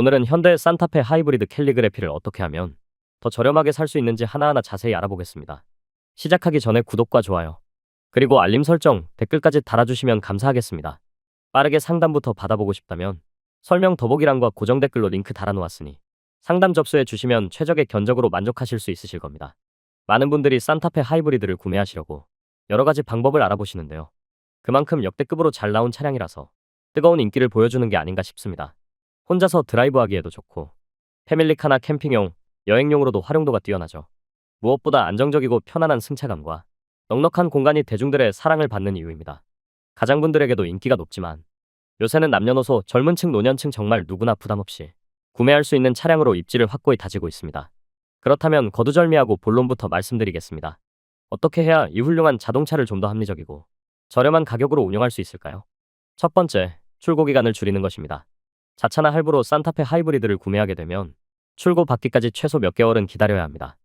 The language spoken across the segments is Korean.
오늘은 현대 산타페 하이브리드 캘리그래피를 어떻게 하면 더 저렴하게 살 수 있는지 하나하나 자세히 알아보겠습니다. 시작하기 전에 구독과 좋아요, 그리고 알림 설정, 댓글까지 달아주시면 감사하겠습니다. 빠르게 상담부터 받아보고 싶다면 설명 더보기란과 고정 댓글로 링크 달아놓았으니 상담 접수해 주시면 최적의 견적으로 만족하실 수 있으실 겁니다. 많은 분들이 산타페 하이브리드를 구매하시려고 여러 가지 방법을 알아보시는데요. 그만큼 역대급으로 잘 나온 차량이라서 뜨거운 인기를 보여주는 게 아닌가 싶습니다. 혼자서 드라이브하기에도 좋고 패밀리카나 캠핑용, 여행용으로도 활용도가 뛰어나죠. 무엇보다 안정적이고 편안한 승차감과 넉넉한 공간이 대중들의 사랑을 받는 이유입니다. 가장분들에게도 인기가 높지만 요새는 남녀노소, 젊은 층, 노년층 정말 누구나 부담 없이 구매할 수 있는 차량으로 입지를 확고히 다지고 있습니다. 그렇다면 거두절미하고 본론부터 말씀드리겠습니다. 어떻게 해야 이 훌륭한 자동차를 좀 더 합리적이고 저렴한 가격으로 운영할 수 있을까요? 첫 번째, 출고 기간을 줄이는 것입니다. 자차나 할부로 산타페 하이브리드를 구매하게 되면 출고 받기까지 최소 몇 개월은 기다려야 합니다.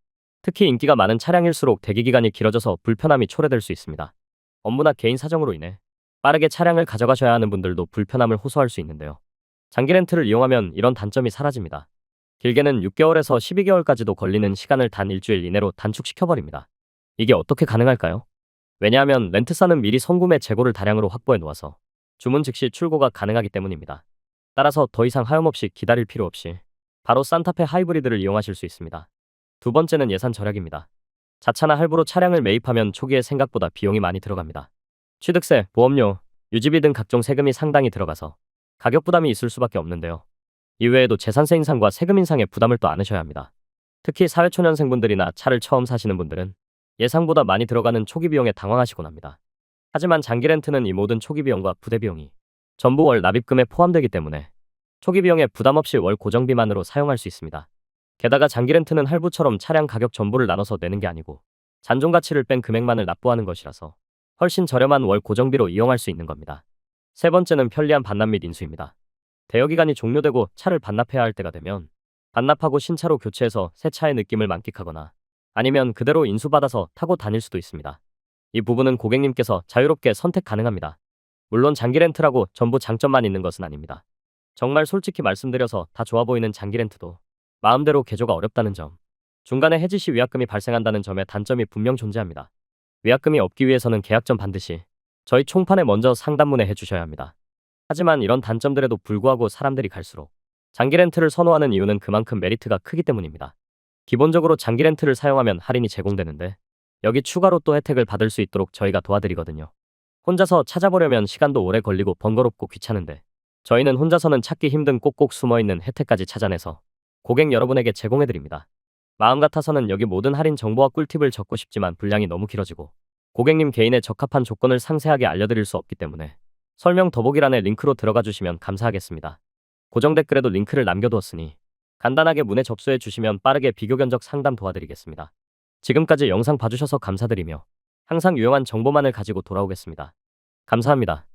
특히 인기가 많은 차량일수록 대기 기간이 길어져서 불편함이 초래될 수 있습니다. 업무나 개인 사정으로 인해 빠르게 차량을 가져가셔야 하는 분들도 불편함을 호소할 수 있는데요. 장기 렌트를 이용하면 이런 단점이 사라집니다. 길게는 6개월에서 12개월까지도 걸리는 시간을 단 일주일 이내로 단축시켜버립니다. 이게 어떻게 가능할까요? 왜냐하면 렌트사는 미리 선구매 재고를 다량으로 확보해 놓아서 주문 즉시 출고가 가능하기 때문입니다. 따라서 더 이상 하염없이 기다릴 필요 없이 바로 산타페 하이브리드를 이용하실 수 있습니다. 두 번째는 예산 절약입니다. 자차나 할부로 차량을 매입하면 초기에 생각보다 비용이 많이 들어갑니다. 취득세, 보험료, 유지비 등 각종 세금이 상당히 들어가서 가격 부담이 있을 수밖에 없는데요. 이외에도 재산세 인상과 세금 인상에 부담을 또 안으셔야 합니다. 특히 사회초년생분들이나 차를 처음 사시는 분들은 예상보다 많이 들어가는 초기 비용에 당황하시곤 합니다. 하지만 장기 렌트는 이 모든 초기 비용과 부대 비용이 전부 월 납입금에 포함되기 때문에 초기 비용에 부담 없이 월 고정비만으로 사용할 수 있습니다. 게다가 장기 렌트는 할부처럼 차량 가격 전부를 나눠서 내는 게 아니고 잔존 가치를 뺀 금액만을 납부하는 것이라서 훨씬 저렴한 월 고정비로 이용할 수 있는 겁니다. 세 번째는 편리한 반납 및 인수입니다. 대여 기간이 종료되고 차를 반납해야 할 때가 되면 반납하고 신차로 교체해서 새 차의 느낌을 만끽하거나 아니면 그대로 인수받아서 타고 다닐 수도 있습니다. 이 부분은 고객님께서 자유롭게 선택 가능합니다. 물론 장기 렌트라고 전부 장점만 있는 것은 아닙니다. 정말 솔직히 말씀드려서 다 좋아 보이는 장기 렌트도 마음대로 개조가 어렵다는 점, 중간에 해지 시 위약금이 발생한다는 점에 단점이 분명 존재합니다. 위약금이 없기 위해서는 계약 전 반드시 저희 총판에 먼저 상담문에 해주셔야 합니다. 하지만 이런 단점들에도 불구하고 사람들이 갈수록 장기 렌트를 선호하는 이유는 그만큼 메리트가 크기 때문입니다. 기본적으로 장기 렌트를 사용하면 할인이 제공되는데 여기 추가로 또 혜택을 받을 수 있도록 저희가 도와드리거든요. 혼자서 찾아보려면 시간도 오래 걸리고 번거롭고 귀찮은데 저희는 혼자서는 찾기 힘든 꼭꼭 숨어있는 혜택까지 찾아내서 고객 여러분에게 제공해드립니다. 마음 같아서는 여기 모든 할인 정보와 꿀팁을 적고 싶지만 분량이 너무 길어지고 고객님 개인에 적합한 조건을 상세하게 알려드릴 수 없기 때문에 설명 더보기란에 링크로 들어가 주시면 감사하겠습니다. 고정 댓글에도 링크를 남겨두었으니 간단하게 문의 접수해 주시면 빠르게 비교 견적 상담 도와드리겠습니다. 지금까지 영상 봐주셔서 감사드리며 항상 유용한 정보만을 가지고 돌아오겠습니다. 감사합니다.